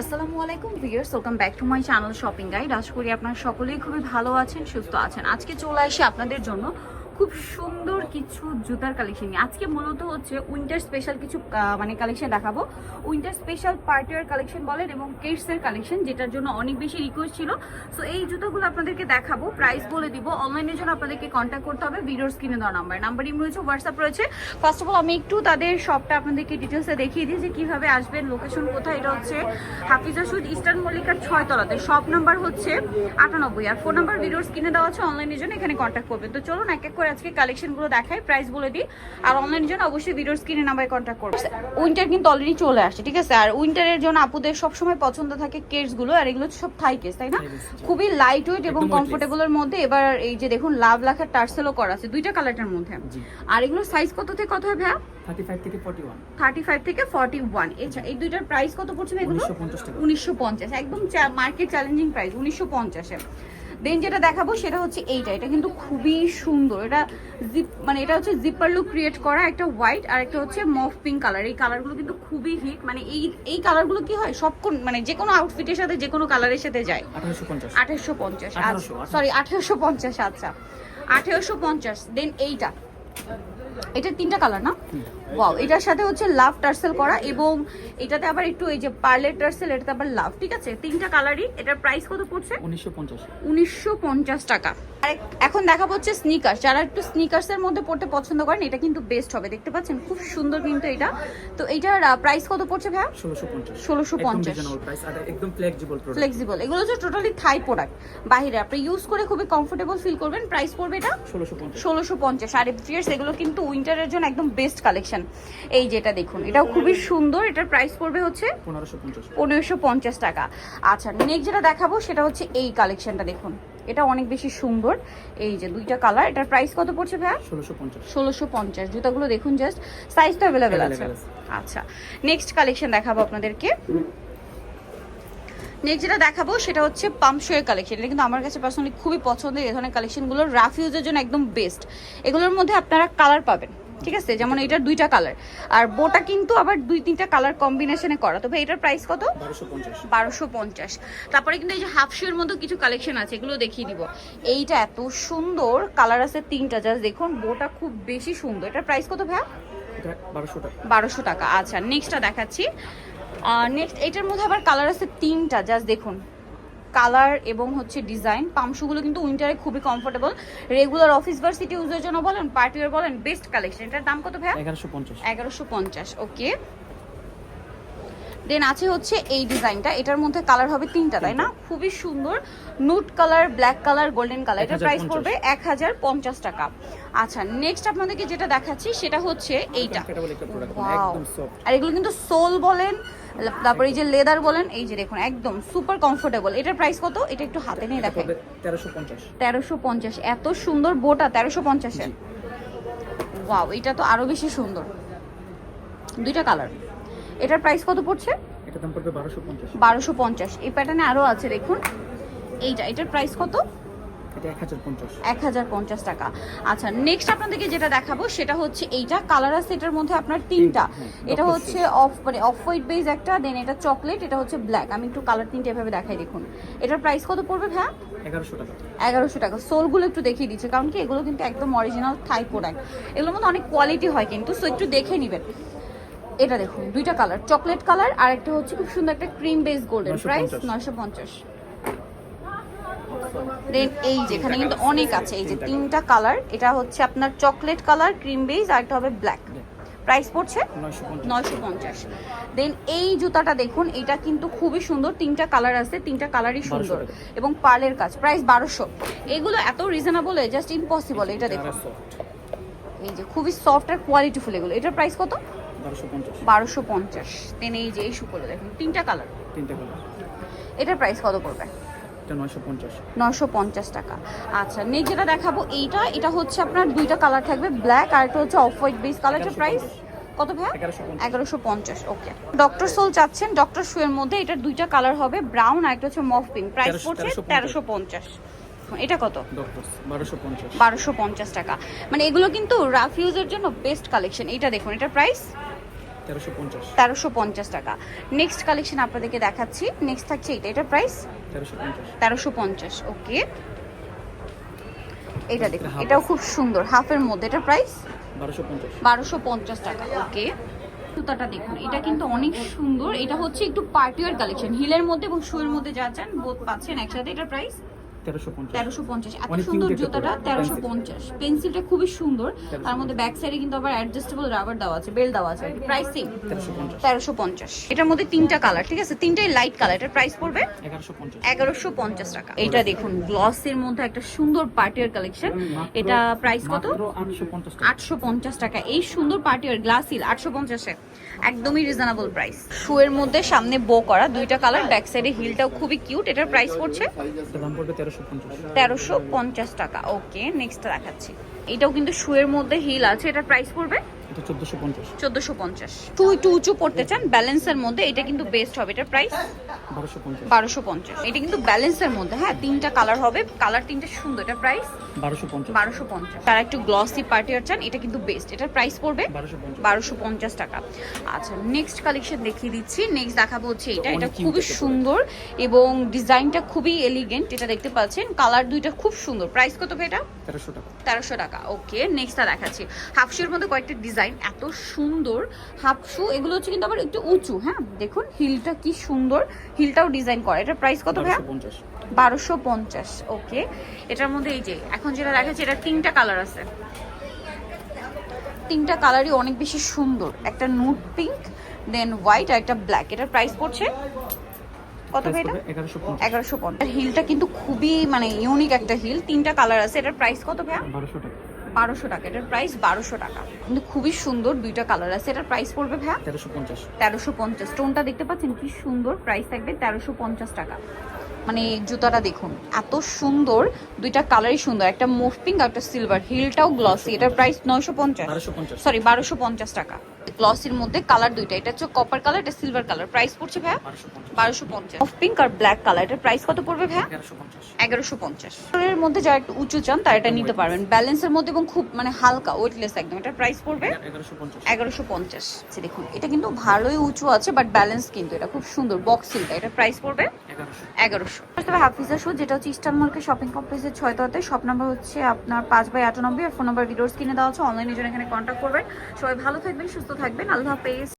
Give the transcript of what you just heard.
আসসালামু আলাইকুম viewers, welcome back to my channel shopping guide. আশা করি আপনারা সকলেই খুবই ভালো আছেন, সুস্থ আছেন। আজকে চলে আসি আপনাদের জন্য খুব সুন্দর কিছু জুতার কালেকশন নিয়ে। আজকে মূলত হচ্ছে উইন্টার স্পেশাল কিছু মানে কালেকশন দেখাবো। উইন্টার স্পেশাল পার্টিয়ার কালেকশন বলেন এবং কেটসের কালেকশন যেটার জন্য অনেক বেশি রিকোয়েস্ট ছিল। সো এই জুতোগুলো আপনাদেরকে দেখাবো প্রাইস বলে দিব। অনলাইনের জন্য আপনাদেরকে কন্ট্যাক্ট করতে হবে ভিডিওর স্ক্রিনে দেওয়া নাম্বার নাম্বার ইম রয়েছে হোয়াটসঅ্যাপ রয়েছে। ফার্স্ট অফ অল আমি একটু তাদের শপটা আপনাদেরকে ডিটেলসে দেখিয়ে দিই যে কীভাবে আসবেন লোকেশন কোথায়। এটা হচ্ছে হাফিজা সুদ, ইস্টার্ন মল্লিকার ছয় তলাতে শপ নাম্বার হচ্ছে আটানব্বই। আর ফোন নাম্বার ভিডিওর স্ক্রিনে দেওয়া আছে অনলাইনের জন্য এখানে কন্ট্যাক্ট করবেন। তো চলুন এক এক করে আজকে কালেকশনগুলো দেখাই প্রাইস বলে দিই। আর অনলাইনের জন্য অবশ্যই ভিডিওর স্ক্রিনে নাম্বারে কন্ট্যাক্ট করবেন উইন্টার কিন্তু অলরেডি চলে আসছে ঠিক আছে? আর উইন্টারের জন্য আপুদের সবসময় পছন্দ থাকে কেসগুলো আর এগুলো সব থাই কেস তাই না। খুবই লাইট ওয়েট এবং। কমফোর্টেবলের মধ্যে এবার এই যে দেখুন লাভ লাখার টার্সেলও করা আছে দুইটা কালারটার মধ্যে। আর এগুলো সাইজ কত থেকে কত হবে ভাইয়া? থেকে এই দুইটার প্রাইস কত পড়ছে এগুলো? একদম মার্কেট চ্যালেঞ্জিং প্রাইস উনিশশো পঞ্চাশে। দেন যেটা দেখাবো সেটা হচ্ছে এইটা। এটা কিন্তু খুবই সুন্দর। এটা জিপ মানে এটা হচ্ছে জিপার লুক ক্রিয়েট করা একটা হোয়াইট আর একটা হচ্ছে মফ পিঙ্ক কালার এই কালারগুলো কিন্তু খুবই হিট মানে এই এই কালারগুলো কি হয়? সব কোন মানে যে কোনো আউটফিটের সাথে যে কোনো কালারের সাথে যায়। আঠারোশো পঞ্চাশ। আঠেরোশো পঞ্চাশ 1800, সরি আঠারোশো। পঞ্চাশ আচ্ছা। আঠেরোশো পঞ্চাশ। দেন এইটা। এটা তিনটা কালার না? ওয়াও এটার সাথে হচ্ছে লাভ টার্সেল করা এবং এটাতে আবার একটু এই যে পার্লের টার্সেল এটাতে আবার লাভ ঠিক আছে? তিনটা কালারই এটার প্রাইস কত পড়ছে? উনিশশো পঞ্চাশ। টাকা। আর এখন দেখাবো হচ্ছে স্নিকার্স যারা একটু স্নিকার্সের মধ্যে পড়তে পছন্দ করেন এটা কিন্তু বেস্ট হবে। দেখতে পাচ্ছেন খুব সুন্দর কিন্তু এটা। তো এটার প্রাইস কত পড়ছে ভাইয়া? ষোলোশো পঞ্চাশ। 1650 রিজনেবল প্রাইস আর একদম ফ্লেক্সিবল ফ্লেক্সিবল এগুলো হচ্ছে টোটালি থাই প্রোডাক্ট বাইরে আপনি ইউজ করে খুবই কমফোর্টেবল ফিল করবেন। প্রাইস পড়বে এটা? ষোলোশো পঞ্চাশ। আর এগুলো কিন্তু উইন্টারের জন্য একদম বেস্ট কালেকশন এই যেটা দেখুন এটাও খুবই সুন্দর এটার প্রাইস পড়বে হচ্ছে পনেরোশো পঞ্চাশ টাকা। আচ্ছা নেক্সট যেটা দেখাবো সেটা হচ্ছে এই কালেকশনটা দেখুন। এটা অনেক বেশি সুন্দর। এই যে দুইটা কালার এটার প্রাইস কত পড়ছে ভাইয়া? ষোলোশো পঞ্চাশ। ষোলোশো পঞ্চাশ। জুতাগুলো দেখুন জাস্ট সাইজ তো অ্যাভেলেবেল আছে। আচ্ছা নেক্সট কালেকশন দেখাবো আপনাদেরকে। নেক্সট যেটা দেখাবো সেটা হচ্ছে পাম্পশোয়ের কালেকশন এটা কিন্তু আমার কাছে পার্সোনালি খুবই পছন্দের। এই ধরনের কালেকশনগুলো রাফিউজের জন্য একদম বেস্ট এগুলোর মধ্যে আপনারা কালার পাবেন। ঠিক আছে? যেমন এটার দুইটা কালার আর বোটা কিন্তু আবার দুই তিনটা কালার কম্বিনেশনে করা। তবে এটার প্রাইস কত? বারোশো পঞ্চাশ। তারপরে কিন্তু এই যে হাফ শুয়ের মধ্যে কিছু কালেকশন আছে এগুলো দেখিয়ে দিব। এইটা এত সুন্দর। কালার আছে তিনটা জাস্ট দেখুন বোটা খুব বেশি সুন্দর। এটার প্রাইস কত ভাইয়া? বারোশো টাকা। বারোশো টাকা। আচ্ছা নেক্সটটা দেখাচ্ছি। আর নেক্সট এটার মধ্যে আবার কালার আছে তিনটা জাস্ট দেখুন। কালার এবং হচ্ছে ডিজাইন। পামশুগুলো কিন্তু উইন্টারে খুবই কমফোর্টেবল রেগুলার অফিস বা সিটি ইউজের জন্য বলেন পার্টি ওয়ার বলেন বেস্ট কালেকশন এটার দাম কত ভাই এগারোশো পঞ্চাশ। এগারোশো পঞ্চাশ ওকে দেন আছে হচ্ছে এই ডিজাইনটা। এটার মধ্যে কালার হবে তিনটা তাই না? খুবই সুন্দর। Nude colour black colour golden colour এটার প্রাইস পড়বে এক হাজার পঞ্চাশ টাকা। আচ্ছা নেক্সট আপনাদেরকে যেটা দেখাচ্ছি সেটা হচ্ছে এইটা। আর এগুলো কিন্তু সোল বলেন তারপরে এই যে লেদার বলেন এই যে দেখুন একদম সুপার কমফোর্টেবল এটার প্রাইস কত? এটা একটু হাতে নিয়ে দেখেন। তেরোশো পঞ্চাশ। তেরোশো পঞ্চাশ। এত সুন্দর বোটা তেরোশো পঞ্চাশের। ওয়াও এটা তো আরও বেশি সুন্দর। দুইটা কালার এটার প্রাইস কত পড়ছে? এটা দাম পড়বে বারোশো পঞ্চাশ। বারোশো পঞ্চাশ। এই প্যাটার্নে আরও আছে দেখুন। এইটা এটার প্রাইস কত? এটা এক হাজার পঞ্চাশ। এক হাজার পঞ্চাশ টাকা। আচ্ছা নেক্সট আপনাদেরকে যেটা দেখাবো সেটা হচ্ছে এইটা। কালার আছে এটার মধ্যে আপনার তিনটা। হ্যাঁ, এটা হচ্ছে অফ মানে অফ হোয়াইট বেজ একটা দেন এটা চকলেট এটা হচ্ছে ব্ল্যাক আমি একটু কালার তিনটা এভাবে দেখাই দেখুন। এটার প্রাইস কত পড়বে ভাইয়া? এগারোশো টাকা। এগারোশো টাকা। সোলগুলো একটু দেখিয়ে দিচ্ছে কারণ কি এগুলো কিন্তু একদম অরিজিনাল থাই প্রোডাক্ট এগুলোর মধ্যে অনেক কোয়ালিটি হয় কিন্তু সো একটু দেখে নেবেন। এটা দেখুন দুইটা কালার চকলেট কালার আর একটা হচ্ছে খুব সুন্দর একটা ক্রিম বেস গোল্ডেন প্রাইস নয়শো পঞ্চাশ। দেন এই যেখানে কিন্তু অনেক আছে এই যে তিনটা কালার এটা হচ্ছে আপনার চকলেট কালার ক্রিম বেস আর একটা হবে ব্ল্যাক প্রাইস পড়ছে নয়শো পঞ্চাশ। দেন এই জুতাটা দেখুন এটা কিন্তু খুবই সুন্দর তিনটা কালার আছে তিনটা কালারই সুন্দর এবং পার্লের কাজ প্রাইস বারোশো। এগুলো এত রিজনেবল জাস্ট ইম্পসিবল এটা দেখুন। এই যে খুবই সফট আর কোয়ালিটিফুল এগুলো। এটার প্রাইস কত? বারোশো পঞ্চাশ। দেন এই যে এই দেখুন তিনটা কালার তিনটে কালার এটার প্রাইস কত পড়বে? নয়শো পঞ্চাশ। টাকা। আচ্ছা নেক্সট যেটা দেখাবো এইটা এটা হচ্ছে আপনার দুইটা কালার থাকবে ব্ল্যাক আর একটা হচ্ছে অফ হোয়াইট বেস কালারটার প্রাইস কত ভাইয়া? এগারোশো পঞ্চাশ। ওকে ডক্টর সোল চাচ্ছেন ডক্টর শুয়ের মধ্যে এটার দুইটা কালার হবে ব্রাউন আর একটা হচ্ছে মফ পিঙ্ক প্রাইস পড়ছে তেরোশো পঞ্চাশ। এটা কত? বারোশো পঞ্চাশ। বারোশো পঞ্চাশ টাকা। মানে এগুলো কিন্তু রাফ ইউজের জন্য বেস্ট কালেকশন এটা দেখুন এটার প্রাইস তেরোশো পঞ্চাশ। টাকা। নেক্সট কালেকশন আপনাদেরকে দেখাচ্ছি। নেক্সট থাকছে এটা এটা প্রাইস তেরোশো পঞ্চাশ। ওকে এটা দেখুন এটাও খুব সুন্দর। হাফের মধ্যে। এটা প্রাইস বারোশো পঞ্চাশ। টাকা ওকে জুতাটা দেখুন এটা কিন্তু অনেক সুন্দর। এটা হচ্ছে একটু পার্টিওয়ার কালেকশন হিলের মধ্যে এবং শুয়ের মধ্যে যা চান বোধ পাচ্ছেন একসাথে। এটা প্রাইস তেরোশো পঞ্চাশ। এত সুন্দর জুতাটা তেরোশো পঞ্চাশ। পেন্সিলটা খুবই সুন্দর। তার মধ্যে ব্যাক সাইডে কিন্তু আবার অ্যাডজাস্টেবল রাবার দেওয়া আছে বেল দেওয়া আছে। প্রাইস সেম তেরোশো পঞ্চাশ। এটার মধ্যে তিনটা কালার ঠিক আছে? তিনটাই লাইট কালার এটার প্রাইস পড়বে এগারোশো পঞ্চাশ। টাকা। এটা দেখুন গ্লসের মধ্যে একটা সুন্দর পার্টিয়ার কালেকশন এটা প্রাইস কত? আটশো পঞ্চাশ টাকা। এই সুন্দর পার্টিয়ার গ্লাস হিল আটশো পঞ্চাশে। একদমই রিজনেবল প্রাইস শুয়ের মধ্যে সামনে বো করা দুইটা কালার ব্যাক সাইডে হিলটাও খুবই কিউট এটার প্রাইস পড়ছে? এটার দাম পড়বে তেরোশো পঞ্চাশ টাকা। ওকে নেক্সট দেখাচ্ছি। এটাও কিন্তু শুয়ের মধ্যে হিল আছে। এটার প্রাইস পড়বে চোদ্দোশো পঞ্চাশ। চোদ্দোশো পঞ্চাশ। টু টু উঁচু পড়তে চান ব্যালেন্সের মধ্যে এটা কিন্তু বেস্ট হবে এটার প্রাইস বারোশো পঞ্চাশ। এটা কিন্তু ব্যালেন্সের মধ্যে হ্যাঁ তিনটা কালার হবে কালার তিনটা সুন্দর এটা প্রাইস বারোশো পঞ্চাশ। তারা একটু গ্লসি পার্টিয়ার চান এটা কিন্তু বেস্ট এটার প্রাইস পড়বে বারোশো পঞ্চাশ। টাকা। আচ্ছা নেক্সট কালেকশন দেখিয়ে দিচ্ছি নেক্সট দেখাবো হচ্ছে এটা এটা খুবই সুন্দর এবং ডিজাইনটা খুবই এলিগেন্ট এটা দেখতে পাচ্ছেন কালার দুইটা খুব সুন্দর। প্রাইস কত এটা? তেরোশো টাকা। তেরোশো টাকা ওকে নেক্সটটা দেখাচ্ছি। হাফশির মধ্যে কয়েকটা ডিজাইন এত সুন্দর। হাফ শু এগুলো হচ্ছে কিন্তু আবার একটু উঁচু হ্যাঁ? দেখুন হিলটা কি সুন্দর। হিলটাও ডিজাইন করা। এটা প্রাইস কত ভাইয়া? বারোশো পঞ্চাশ। ওকে এটার মধ্যে এই যে এখন যেটা দেখাচ্ছি এটা তিনটা কালার আছে। তিনটা কালারই অনেক বেশি সুন্দর। একটা নুট পিঙ্ক দেন হোয়াইট আর একটা ব্ল্যাক এটার প্রাইস পড়ছে? কত ভাই এটা? এগারোশো পঞ্চাশ। এগারোশো পঞ্চাশ। হিলটা কিন্তু খুবই মানে ইউনিক একটা হিল তিনটা কালার আছে। এটার প্রাইস কত ভাইয়া? বারোশো টাকা। বারোশো টাকা। এটার প্রাইস বারোশো টাকা। কিন্তু খুবই সুন্দর দুইটা কালার আছে। এটার প্রাইস পড়বে ভাইয়া? তেরোশো পঞ্চাশ। তেরোশো পঞ্চাশ। স্টোনটা দেখতে পাচ্ছেন? কি সুন্দর প্রাইস থাকবে তেরোশো পঞ্চাশ টাকা। মানে জুতাটা দেখুন এত সুন্দর। দুইটা কালারই সুন্দর। একটা মুভ পিঙ্ক আর একটা সিলভার হিলটাও গ্লসি এটার প্রাইস নয়শো পঞ্চাশ। পঞ্চাশ। সরি বারোশো পঞ্চাশ টাকা। গ্লসির মধ্যে কালার দুইটা। এটা হচ্ছে কপার কালার এটা সিলভার কালার প্রাইস পড়ছে ভাইয়া? বারোশো পঞ্চাশ। অফ পিঙ্ক আর ব্ল্যাক কালার এটার প্রাইস কত পড়বে ভাইয়া? এগারোশো পঞ্চাশ। এর মধ্যে যারা একটু উঁচু চান তারা এটা নিতে পারবেন। ব্যালেন্সের মধ্যে এবং খুব মানে হালকা ওয়েটলেস একদম। এটার প্রাইস পড়বে এগারোশো পঞ্চাশ। এগারোশো পঞ্চাশ। আচ্ছা দেখুন এটা কিন্তু ভালোই উঁচু আছে বাট ব্যালেন্স কিন্তু এটা খুব সুন্দর। বক্স সিলটা এটার প্রাইস পড়বে এগারোশো। এগারোশো। তবে হাফিজা শো যেটা হচ্ছে ইস্টার্ন মার্কেট শপিং কমপ্লেক্সের ছয় তলাতে। শপ নাম্বার হচ্ছে আপনার পাঁচ বাই আটানব্বই আর ফোন নাম্বার ভিডিওস কিনে দেওয়া হচ্ছে অনলাইনের জন্য এখানে কন্ট্যাক্ট করবেন। সবাই ভালো থাকবেন সুস্থ থাকবেন আল্লাহ হাফেজ।